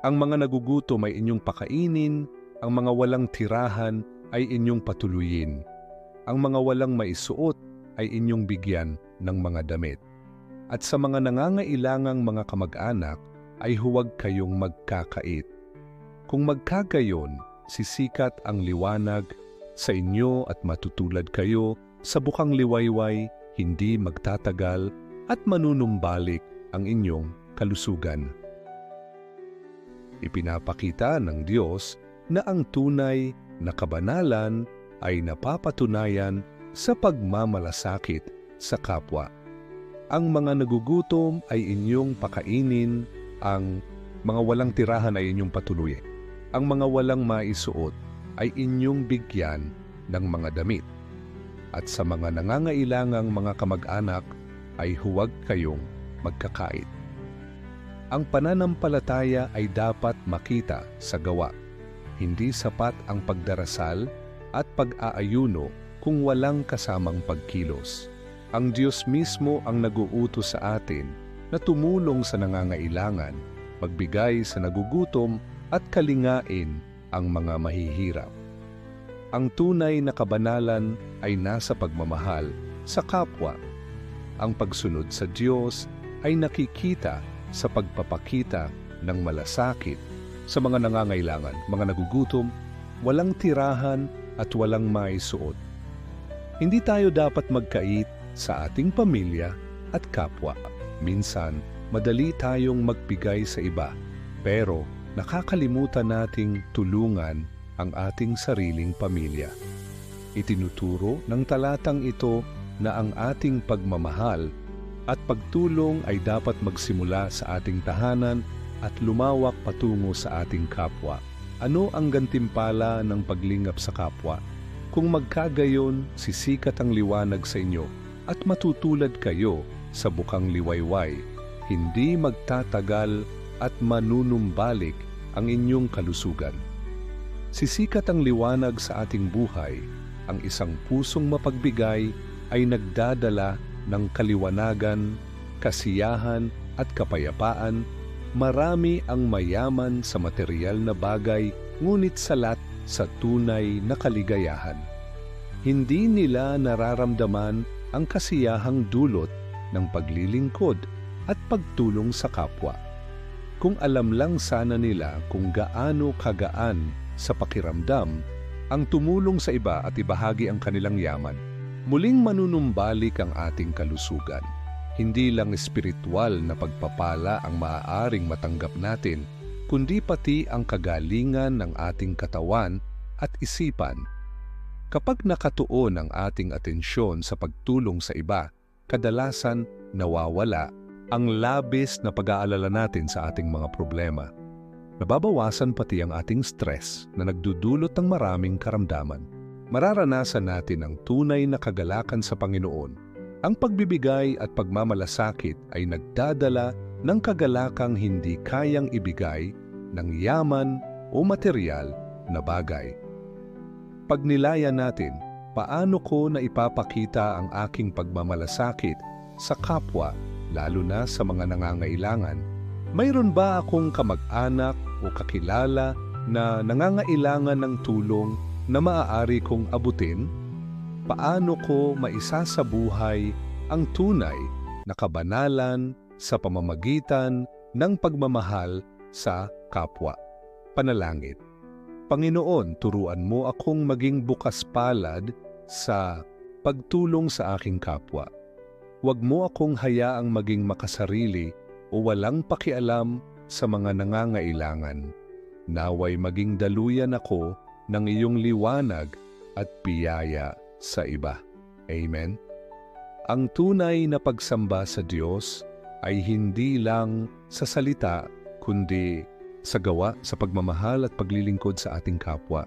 Ang mga nagugutom ay inyong pakainin, ang mga walang tirahan ay inyong patuluyin. Ang mga walang maisuot ay inyong bigyan ng mga damit. At sa mga nangangailangang mga kamag-anak ay huwag kayong magkakait. Kung magkagayon, sisikat ang liwanag sa inyo at matutulad kayo sa bukang liwayway, hindi magtatagal at manunumbalik ang inyong kalusugan. Ipinapakita ng Diyos na ang tunay na kabanalan ay napapatunayan sa pagmamalasakit sa kapwa. Ang mga nagugutom ay inyong pakainin, ang mga walang tirahan ay inyong patuluyin. Ang mga walang maisuot ay inyong bigyan ng mga damit. At sa mga nangangailangang mga kamag-anak ay huwag kayong magkakait. Ang pananampalataya ay dapat makita sa gawa. Hindi sapat ang pagdarasal at pag-aayuno kung walang kasamang pagkilos. Ang Diyos mismo ang naguutos sa atin na tumulong sa nangangailangan, magbigay sa nagugutom at kalingain ang mga mahihirap. Ang tunay na kabanalan ay nasa pagmamahal sa kapwa. Ang pagsunod sa Diyos ay nakikita sa pagpapakita ng malasakit sa mga nangangailangan, mga nagugutom, walang tirahan at walang maisuot. Hindi tayo dapat magkait sa ating pamilya at kapwa. Minsan, madali tayong magbigay sa iba, pero nakakalimutan nating tulungan ang ating sariling pamilya. Itinuturo ng talatang ito na ang ating pagmamahal at pagtulong ay dapat magsimula sa ating tahanan at lumawak patungo sa ating kapwa. Ano ang gantimpala ng paglingap sa kapwa? Kung magkagayon, sisikat ang liwanag sa inyo at matutulad kayo sa bukang liwayway. Hindi magtatagal at manunumbalik ang inyong kalusugan. Sisikat ang liwanag sa ating buhay. Ang isang pusong mapagbigay ay nagdadala ng kaliwanagan, kasiyahan at kapayapaan, marami ang mayaman sa material na bagay ngunit salat sa tunay na kaligayahan. Hindi nila nararamdaman ang kasiyahang dulot ng paglilingkod at pagtulong sa kapwa. Kung alam lang sana nila kung gaano kagaan sa pakiramdam ang tumulong sa iba at ibahagi ang kanilang yaman, Muling manunumbalik ang ating kalusugan. Hindi lang espiritual na pagpapala ang maaaring matanggap natin, kundi pati ang kagalingan ng ating katawan at isipan. Kapag nakatuon ang ating atensyon sa pagtulong sa iba, kadalasan nawawala ang labis na pag-aalala natin sa ating mga problema. Nababawasan pati ang ating stress na nagdudulot ng maraming karamdaman mararanasan natin ang tunay na kagalakan sa Panginoon. Ang pagbibigay at pagmamalasakit ay nagdadala ng kagalakang hindi kayang ibigay ng yaman o material na bagay. Pag nilaya natin, paano ko na ipapakita ang aking pagmamalasakit sa kapwa, lalo na sa mga nangangailangan? Mayroon ba akong kamag-anak o kakilala na nangangailangan ng tulong na maaari kong abutin? Paano ko maisasabuhay ang tunay na kabanalan sa pamamagitan ng pagmamahal sa kapwa? Panalangin. Panginoon, turuan mo akong maging bukas palad sa pagtulong sa aking kapwa. Huwag mo akong hayaang maging makasarili o walang pakialam sa mga nangangailangan. Naway maging daluyan ako ng iyong liwanag at biyaya sa iba. Amen. Ang tunay na pagsamba sa Diyos ay hindi lang sa salita kundi sa gawa, sa pagmamahal at paglilingkod sa ating kapwa.